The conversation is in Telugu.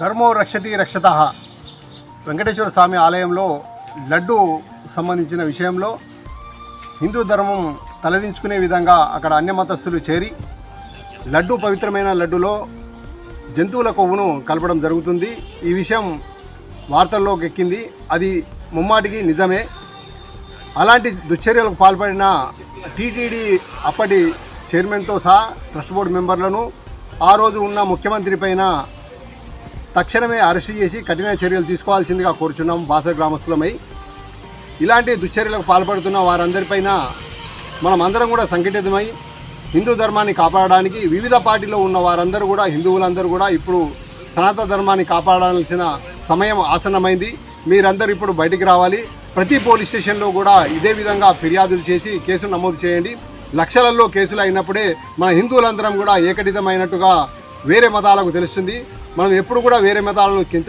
ధర్మో రక్షతి రక్షత. వెంకటేశ్వర స్వామి ఆలయంలో లడ్డు సంబంధించిన విషయంలో హిందూ ధర్మం తలదించుకునే విధంగా అక్కడ అన్య మతస్థులు చేరి లడ్డు పవిత్రమైన లడ్డులో జంతువుల కొవ్వును కలపడం జరుగుతుంది. ఈ విషయం వార్తల్లోకి ఎక్కింది. అది ముమ్మాటికి నిజమే. అలాంటి దుశ్చర్యలకు పాల్పడిన టీటీడీ అప్పటి చైర్మన్తో సహా ట్రస్ట్ బోర్డు మెంబర్లను ఆ రోజు ఉన్న ముఖ్యమంత్రి పైన తక్షణమే అరెస్టు చేసి కఠిన చర్యలు తీసుకోవాల్సిందిగా కోరుచున్నాం బాస గ్రామస్తులమై. ఇలాంటి దుశ్చర్యలకు పాల్పడుతున్న వారందరిపైన మనం అందరం కూడా సంఘటితమై హిందూ ధర్మాన్ని కాపాడడానికి వివిధ పార్టీలో ఉన్న వారందరూ కూడా హిందువులందరూ కూడా ఇప్పుడు సనాతన ధర్మాన్ని కాపాడాల్సిన సమయం ఆసన్నమైంది. మీరందరూ ఇప్పుడు బయటికి రావాలి. ప్రతి పోలీస్ స్టేషన్లో కూడా ఇదే విధంగా ఫిర్యాదులు చేసి కేసు నమోదు చేయండి. లక్షలలో కేసులు అయినప్పుడే మన హిందువులందరం కూడా ఏకటితమైనట్టుగా వేరే మతాలకు తెలుస్తుంది. మనం ఎప్పుడు కూడా వేరే మతాలను కించ